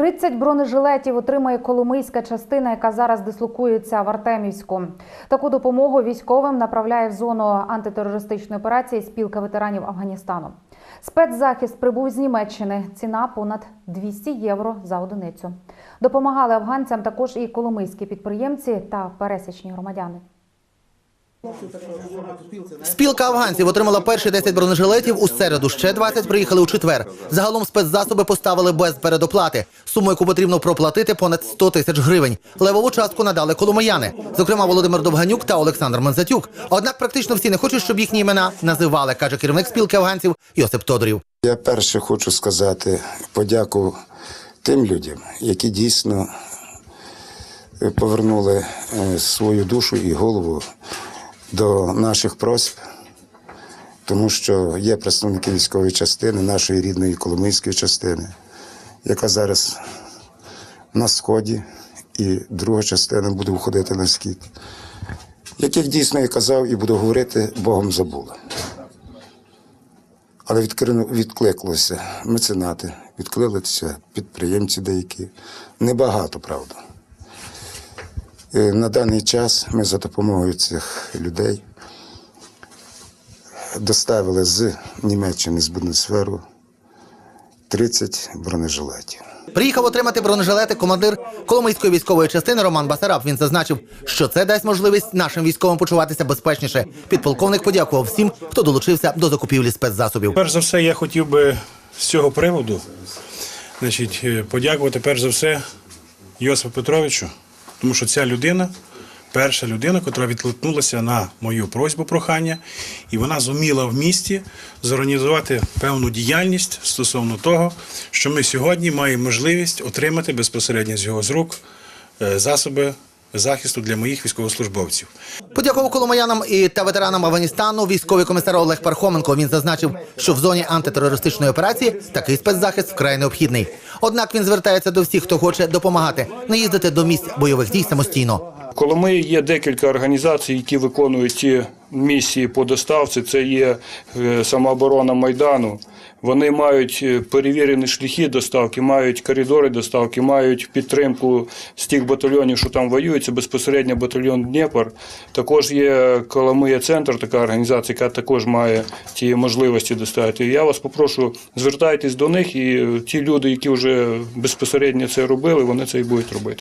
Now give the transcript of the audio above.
30 бронежилетів отримає Коломийська частина, яка зараз дислокується в Артемівську. Таку допомогу військовим направляє в зону антитерористичної операції спілка ветеранів Афганістану. Спецзахист прибув з Німеччини. Ціна понад 200 євро за одиницю. Допомагали афганцям також і коломийські підприємці та пересічні громадяни. Спілка афганців отримала перші 10 бронежилетів у середу. Ще 20 приїхали у четвер. Загалом спецзасоби поставили без передоплати. Суму, яку потрібно проплатити, понад 100 тисяч гривень. Левову частку надали коломияни, зокрема Володимир Довганюк та Олександр Мензатюк. Однак практично всі не хочуть, щоб їхні імена називали, каже керівник спілки афганців Йосип Тодорів. Я перше хочу сказати подяку тим людям, які дійсно повернули е, свою душу і голову до наших просьб, тому що є представники військової частини, нашої рідної Коломийської частини, яка зараз на сході, і друга частина буде виходити на схід, яких дійсно я казав і буду говорити, Богом забула. Але відкликалося меценати, відкликалися підприємці деякі. Небагато, правда. Е, На даний час ми за допомогою цих людей доставили з Німеччини, з Бундесверу 30 бронежилетів. Приїхав отримати бронежилети командир Коломийської військової частини Роман Басараб. Він зазначив, що це дасть можливість нашим військовим почуватися безпечніше. Підполковник подякував всім, хто долучився до закупівлі спецзасобів. Перш за все, я хотів би з цього приводу значить, е, подякувати перш за все Йосипу Петровичу, тому що ця людина перша людина, яка відкликнулася на мою просьбу прохання, і вона зуміла в місті зорганізувати певну діяльність стосовно того, що ми сьогодні маємо можливість отримати безпосередньо з його з рук е, засоби захисту для моїх військовослужбовців. Подякував коломаянам і та ветеранам Афганістану військовий комісар Олег Пархоменко. Він зазначив, що в зоні антитерористичної операції такий спецзахист вкрай необхідний. Однак він звертається до всіх, хто хоче допомагати, не їздити до місць бойових дій самостійно. Коломиї є декілька організацій, які виконують ті місії по доставці. Це є е, самооборона Майдану. Вони мають е, перевірені шляхи доставки, мають коридори доставки, мають підтримку з тих батальйонів, що там воюють. Це безпосередньо батальйон Дніпр. Також є Коломия Центр, така організація, яка також має ті можливості доставити. Я вас попрошу, звертайтесь до них, і ті люди, які вже безпосередньо це робили, вони це і будуть робити.